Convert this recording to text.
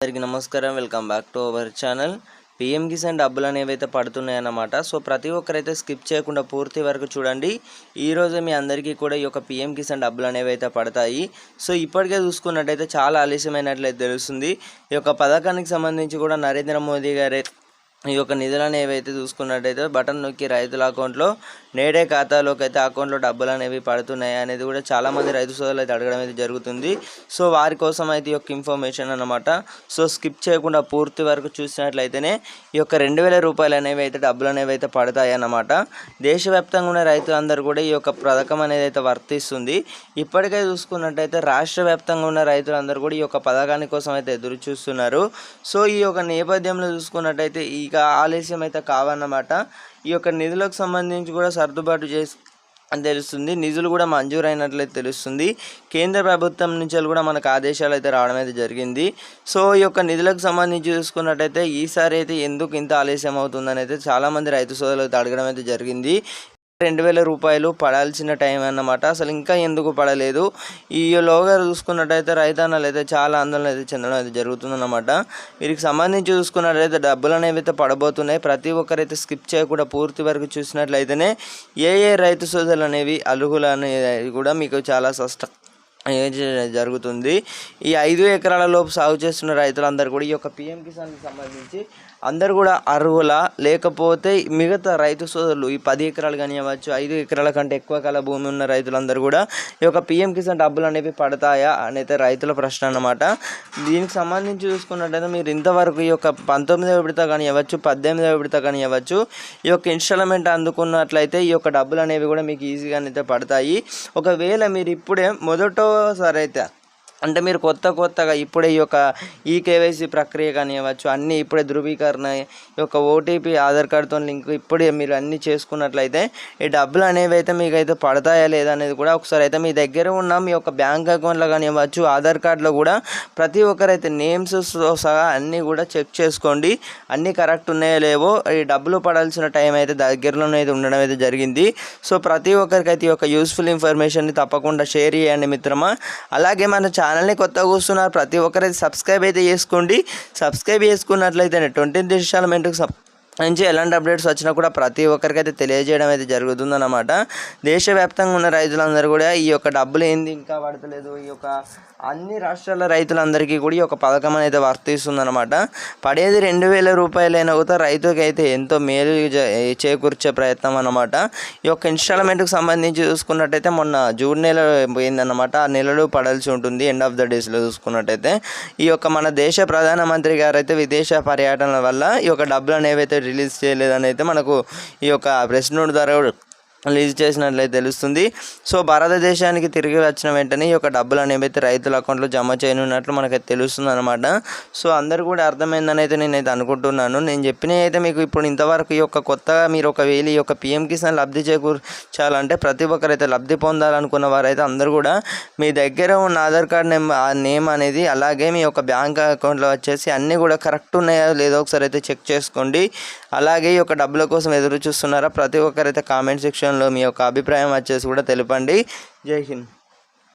అందరికీ నమస్కారం. Welcome back to our channel. PM Kisan డబ్బులు అనేవి అయితే పడుతున్నాయన్నమాట. సో ప్రతి ఒక్కరైతే స్కిప్ చేయకుండా పూర్తి వరకు చూడండి. ఈ మీ అందరికీ కూడా ఈ యొక్క పిఎం కిసాన్ డబ్బులు అనేవి అయితే పడతాయి. సో ఇప్పటికే చూసుకున్నట్టయితే చాలా ఆలస్యమైనట్లయితే తెలుస్తుంది. ఈ యొక్క పథకానికి సంబంధించి కూడా నరేంద్ర మోదీ గారు ఈ యొక్క నిధులను ఏవైతే చూసుకున్నట్టయితే బటన్ నొక్కి రైతుల అకౌంట్లో నేడే ఖాతాలోకి అయితే అకౌంట్లో డబ్బులు అనేవి పడుతున్నాయి అనేది కూడా చాలామంది రైతు సోదరులు అయితే అడగడం అయితే జరుగుతుంది. సో వారి కోసం అయితే ఈ యొక్క ఇన్ఫర్మేషన్ అనమాట సో స్కిప్ చేయకుండా పూర్తి వరకు చూసినట్లయితేనే ఈ యొక్క రెండు వేల రూపాయలు అనేవి అయితే డబ్బులు అనేవి అయితే పడతాయి అన్నమాట. దేశవ్యాప్తంగా ఉన్న రైతులందరూ కూడా ఈ యొక్క పథకం అనేది అయితే వర్తిస్తుంది. ఇప్పటికే చూసుకున్నట్టయితే రాష్ట్ర వ్యాప్తంగా ఉన్న రైతులందరూ కూడా ఈ యొక్క పథకాన్ని కోసం అయితే ఎదురు చూస్తున్నారు. సో ఈ యొక్క నేపథ్యంలో చూసుకున్నట్టయితే ఈ ఇక ఆలస్యం అయితే కావన్నమాట. ఈ యొక్క నిధులకు సంబంధించి కూడా సర్దుబాటు చేసి అని తెలుస్తుంది. నిధులు కూడా మంజూరైనట్లయితే తెలుస్తుంది. కేంద్ర ప్రభుత్వం నుంచి కూడా మనకు ఆదేశాలు అయితే రావడం అయితే జరిగింది. సో ఈ యొక్క నిధులకు సంబంధించి చూసుకున్నట్టయితే ఈసారి అయితే ఎందుకు ఇంత ఆలస్యం అవుతుందని అయితే చాలామంది రైతు సోదరులు అయితే అడగడం అయితే జరిగింది. రెండు వేల రూపాయలు పడాల్సిన టైం అన్నమాట. అసలు ఇంకా ఎందుకు పడలేదు? ఈ లోగా చూసుకున్నట్టయితే రైతాన్నలు అయితే చాలా ఆందోళన అయితే చెందడం అయితే జరుగుతుందన్నమాట. వీరికి సంబంధించి చూసుకున్నట్లయితే డబ్బులు అనేవి అయితే పడబోతున్నాయి. ప్రతి ఒక్కరైతే స్కిప్ చేయకుండా పూర్తి వరకు చూసినట్లయితేనే ఏ ఏ రైతు సోదరులు అనేవి అలుగులు అనేవి కూడా మీకు చాలా స్పష్ట జరుగుతుంది. ఈ ఐదు ఎకరాల లోపు సాగు చేస్తున్న రైతులందరూ కూడా ఈ యొక్క పిఎం కిసాన్కి సంబంధించి అందరు కూడా అర్హుల? లేకపోతే మిగతా రైతు సోదరులు ఈ పది ఎకరాలు కానివ్వచ్చు ఐదు ఎకరాల కంటే ఎక్కువ కాల భూమి ఉన్న రైతులందరూ కూడా ఈ యొక్క పిఎం కిసాన్ డబ్బులు అనేవి పడతాయా అనేది రైతుల ప్రశ్న అనమాట దీనికి సంబంధించి చూసుకున్నట్టయితే మీరు ఇంతవరకు ఈ యొక్క పంతొమ్మిదవ విడత కానివ్వచ్చు పద్దెనిమిదవ విడత కానివ్వచ్చు ఈ యొక్క ఇన్స్టాల్మెంట్ అందుకున్నట్లయితే ఈ యొక్క డబ్బులు అనేవి కూడా మీకు ఈజీగా అయితే పడతాయి. ఒకవేళ మీరు ఇప్పుడే మొదటోసారి అయితే అంటే మీరు కొత్త కొత్తగా ఇప్పుడే ఈ యొక్క ఈ కేవైసీ ప్రక్రియ కానివ్వచ్చు అన్నీ ఇప్పుడే ధృవీకరణ ఈ యొక్క ఓటీపీ ఆధార్ కార్డుతో లింక్ ఇప్పుడే మీరు అన్నీ చేసుకున్నట్లయితే ఈ డబ్బులు అనేవి అయితే మీకు అయితే పడతాయా లేదా అనేది కూడా ఒకసారి అయితే మీ దగ్గర ఉన్న మీ యొక్క బ్యాంక్ అకౌంట్లో కానివ్వచ్చు ఆధార్ కార్డులో కూడా ప్రతి ఒక్కరైతే నేమ్స్ సహా అన్నీ కూడా చెక్ చేసుకోండి. అన్నీ కరెక్ట్ ఉన్నాయో లేవో ఈ డబ్బులు పడాల్సిన టైం అయితే దగ్గరలోనే అయితే ఉండడం అయితే జరిగింది. సో ప్రతి ఒక్కరికి అయితే ఈ యొక్క యూస్ఫుల్ ఇన్ఫర్మేషన్ని తప్పకుండా షేర్ చేయండి మిత్రమా. అలాగే మన ఛానల్ని కొత్తగా కూర్చున్నారు ప్రతి ఒక్కరైతే సబ్స్క్రైబ్ అయితే చేసుకోండి. సబ్స్క్రైబ్ చేసుకున్నట్లయితే ట్వంటీ ఇన్స్టాల్మెంట్కి నుంచి ఎలాంటి అప్డేట్స్ వచ్చినా కూడా ప్రతి ఒక్కరికైతే తెలియజేయడం అయితే జరుగుతుందన్నమాట. దేశవ్యాప్తంగా ఉన్న రైతులందరూ కూడా ఈ యొక్క డబ్బులు ఏంది ఇంకా పడతలేదు ఈ యొక్క అన్ని రాష్ట్రాల రైతులందరికీ కూడా ఈ యొక్క పథకం అనేది వర్తిస్తుందన్నమాట. పడేది రెండు వేల రూపాయలైనా కూడా రైతుకి అయితే ఎంతో మేలు చేకూర్చే ప్రయత్నం అనమాట ఈ యొక్క ఇన్స్టాల్మెంట్కి సంబంధించి చూసుకున్నట్టయితే మొన్న జూన్ నెల పోయిందన్నమాట. ఆ నెలలో పడాల్సి ఉంటుంది ఎండ్ ఆఫ్ ద డేస్లో చూసుకున్నట్టయితే. ఈ యొక్క మన దేశ ప్రధానమంత్రి గారు అయితే విదేశ పర్యటన వల్ల ఈ యొక్క డబ్బులు అనేవి అయితే రిలీజ్ చేయలేదని అయితే మనకు ఈ యొక్క ప్రెస్ నోట్ ద్వారా రిలీజ్ చేసినట్లయితే తెలుస్తుంది. సో భారతదేశానికి తిరిగి వచ్చిన వెంటనే ఈ యొక్క డబ్బులు అనేవి అయితే రైతుల అకౌంట్లో జమ చేయనున్నట్లు మనకైతే తెలుస్తుంది అనమాట సో అందరు కూడా అర్థమైందని అయితే నేనైతే అనుకుంటున్నాను. నేను చెప్పిన అయితే మీకు ఇప్పుడు ఇంతవరకు ఈ యొక్క కొత్తగా మీరు ఒక వేలి ఈ యొక్క పిఎం కిసాన్ లబ్ధి చేకూర్చాలంటే ప్రతి ఒక్కరైతే లబ్ధి పొందాలనుకున్న వారైతే అందరూ కూడా మీ దగ్గర ఉన్న ఆధార్ కార్డ్ నేమ్ ఆ నేమ్ అనేది అలాగే మీ యొక్క బ్యాంక్ అకౌంట్లో వచ్చేసి అన్నీ కూడా కరెక్ట్ ఉన్నాయో లేదో ఒకసారి అయితే చెక్ చేసుకోండి. అలాగే ఈ యొక్క డబ్బుల కోసం ఎదురు చూస్తున్నారా? ప్రతి ఒక్కరైతే కామెంట్ సెక్షన్లో మీ యొక్క అభిప్రాయం వచ్చేసి కూడా తెలపండి. జై హింద్.